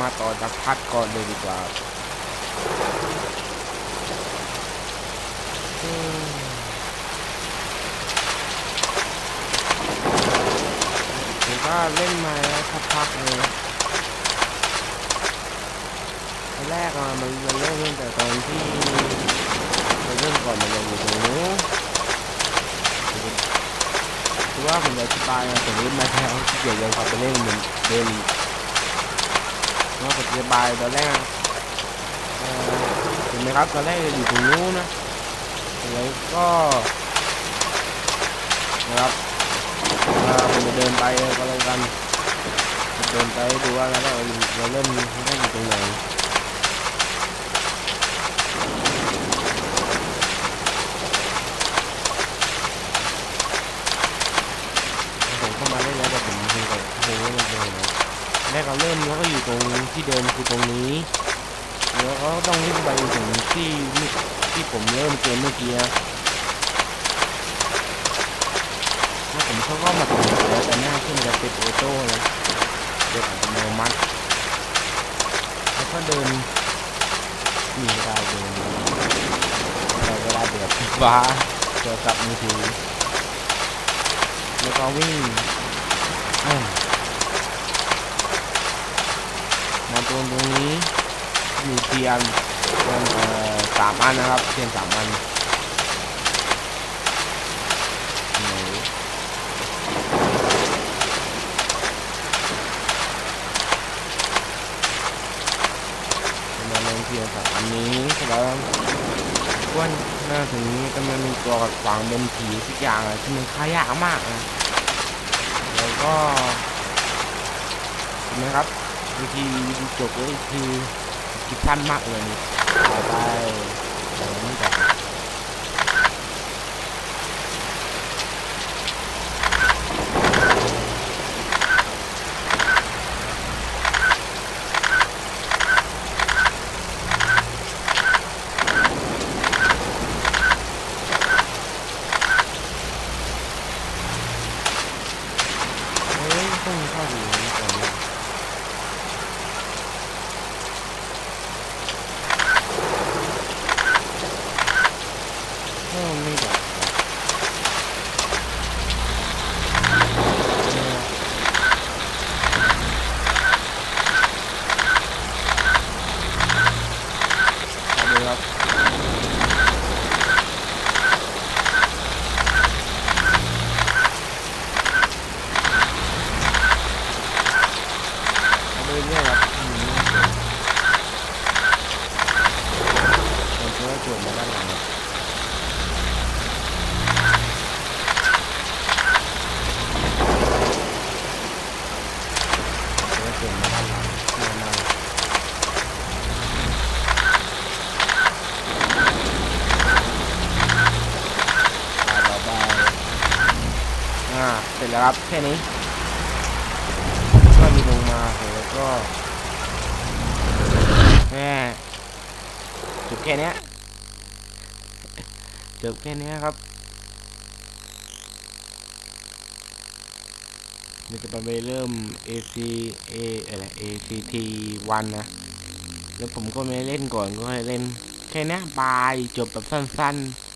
มาต่อจากพัดก่อนเลยดีกว่าอืมผมก็เล่นมาแล้วสักพักเลยนะตอน แรกอะมันมันเริ่มตั้งแต่ตอนที่มันเริ่มก่อนมันยังอยู่ตรงนู้นคือว่าผมจะอธิบายนะผมเล่นมาแล้วที่เกี่ยวกับความไปเล่นเหมือนเดิมว่าผมจะบายตอนแรกเห็นไหมครับตอนแรกอยู่ตรงนู้นนะแล้วก็นะครับเอ่อผมจะเดินไปก็แล้วกันเดินไปดูว่าแล้วเราเราเริ่มอยู่ตรงไหนผมเข้ามาได้แล้วแต่ผมคงกับคงไม่มาเจอนะ แรก เราเริ่มแล้วก็อยู่ตรงที่เดิมคือตรงนี้แล้วก็ต้องวิ่งไปถึงที่ที่ผมเริ่มเกมเมื่อกี้นะถ้าผมเขาก็มาถึงแล้วแต่หน้าที่มันจะเป็นออโต้นะเดินอัตโนมัติแล้วก็เดินนี่ก็ได้เดินแต่เวลาเดือดฟ้าโทรศัพท์มือถือแล้วก็วิ่งอ่า มา ตรงตรงนี้อยู่เทียนเทียนเอ่อสามอันนะครับเทียนสามอันมาลงเทียนสามอันนี้เสร็จแล้วก้นหน้าถึงนี้ก็มันมีตัวกัดขวางเป็นผีทุกอย่างอะที่มันฆ่ายากมากนะแล้วก็เห็นไหมครับ วิธีวิธีจบก็คือคิดสั้นมากเลยต่อไปเดี๋ยวนี้ก่อนเฮ้ยต้องเข้าอยู่ในนี้ก่อนนะ เพิ่มไม่ได้เอาเลยครับเอาไปเรื่อยๆครับอืมไม่เกินมันจะจวดมาด้านหลังครับ แล้วเปลี่ยนมาด้านหลังเพื่อมาต่อไปอ่า เสร็จแล้วครับ แค่นี้ก็มีลงมาแล้วก็แม่จบแค่นี้จบแค่นี้ครับมันจะไปเริ่ม AC A อะไร ACT 1นะแล้วผมก็ไม่เล่นก่อนก็ให้เล่นแค่นี้บายจบแบบสั้น ๆ